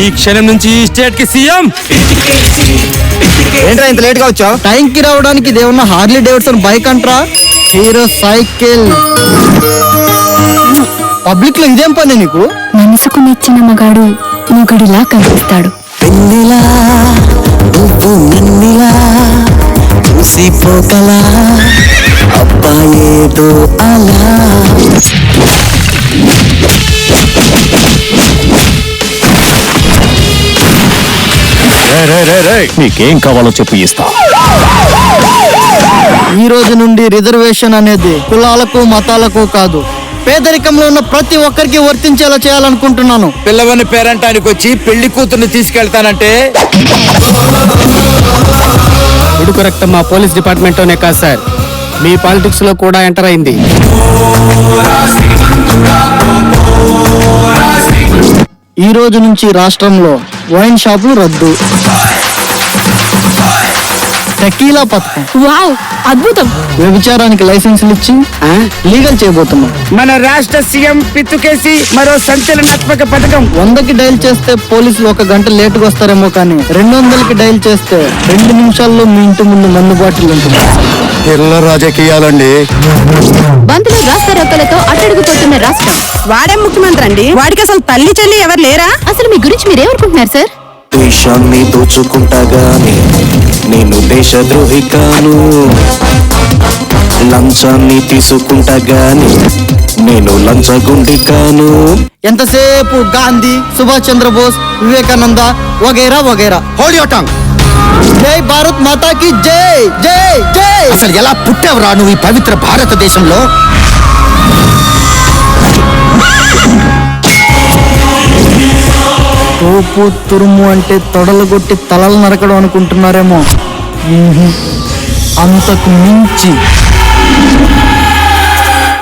ఈ క్షణం నుంచి ఈ స్టేట్కి సీఎం ఏంట్రా ఇంత లేట్గా వచ్చావు? టైంకి రావడానికి ఇదేమన్నా హార్లీ డేవిడ్సన్ బైక్ అంట్రా? హీరో సైకిల్ పబ్లిక్లో ఇదేం పని నీకు? మనసుకు మెచ్చిన మగాడు మొగడిలా కనిపిస్తాడు. పెన్నెలా నువ్వు నన్నిలా చూసిపోగలా అబ్బాయేదో అలా. నీకేం కావాలో చెప్పు ఇస్తా. ఈ రోజు నుండి రిజర్వేషన్ అనేది కులాలకు మతాలకు కాదు. పేదరికంలో ఉన్న ప్రతి ఒక్కరికి వర్తించేలా చేయాలనుకుంటున్నాను. పిల్లవని పేరంటానికి వచ్చి పెళ్ళి కూతుర్ని తీసుకెళ్తానంటే ఉడుకు రక్తం మా పోలీస్ డిపార్ట్మెంట్లోనే కాదు సార్. మీ పాలిటిక్స్లో కూడా ఎంటర్ అయింది. ఈ రోజు నుంచి రాష్ట్రంలో వైన్ షాపులు రద్దు. టెకీలా పథకం. వావ్ అద్భుతం. వ్యభిచారానికి లైసెన్సులు ఇచ్చి లీగల్ చేయబోతున్నాం. మన రాష్ట్ర సీఎం పిత్తుకేసి మరో సంచలనాత్మక పథకం. వందకి డైల్ చేస్తే పోలీసులు ఒక గంట లేటుగా వస్తారేమో కానీ రెండు వందలకి డైల్ చేస్తే రెండు నిమిషాల్లో మీ ఇంటి ముందు మందు బాటిల్ ఉంటుంది. పిల్ల రాజకీయాలండి. బంధువులు రాస్తారోకలతో అట్టడుగుపోతున్న రాష్ట్రం. వాడే ముఖ్యమంత్రి అండి? వాడికి అసలు తల్లి చెల్లి ఎవరు లేరా? అసలు మీ గురించి మీరేమనుకుంటున్నారు సార్? దేశాన్ని దోచుకుంటాగానే నేను దేశద్రోహి కాను లంచాన్ని తీసుకుంటాగానే నేను లంచగొండి కాను ఎంతసేపు గాంధీ సుభాష్ చంద్రబోస్ వివేకానంద వగైరా వగైరా. హోల్డ్ యువర్ టంగ్ జై భారత్ మాతాకి జై జై జై. అసలు ఎలా పుట్టావురా నువ్వు ఈ పవిత్ర భారతదేశంలో? తోపు తురుము అంటే తొడలు కొట్టి తలలు నరకడం అనుకుంటున్నారేమో. అంతకు మించి.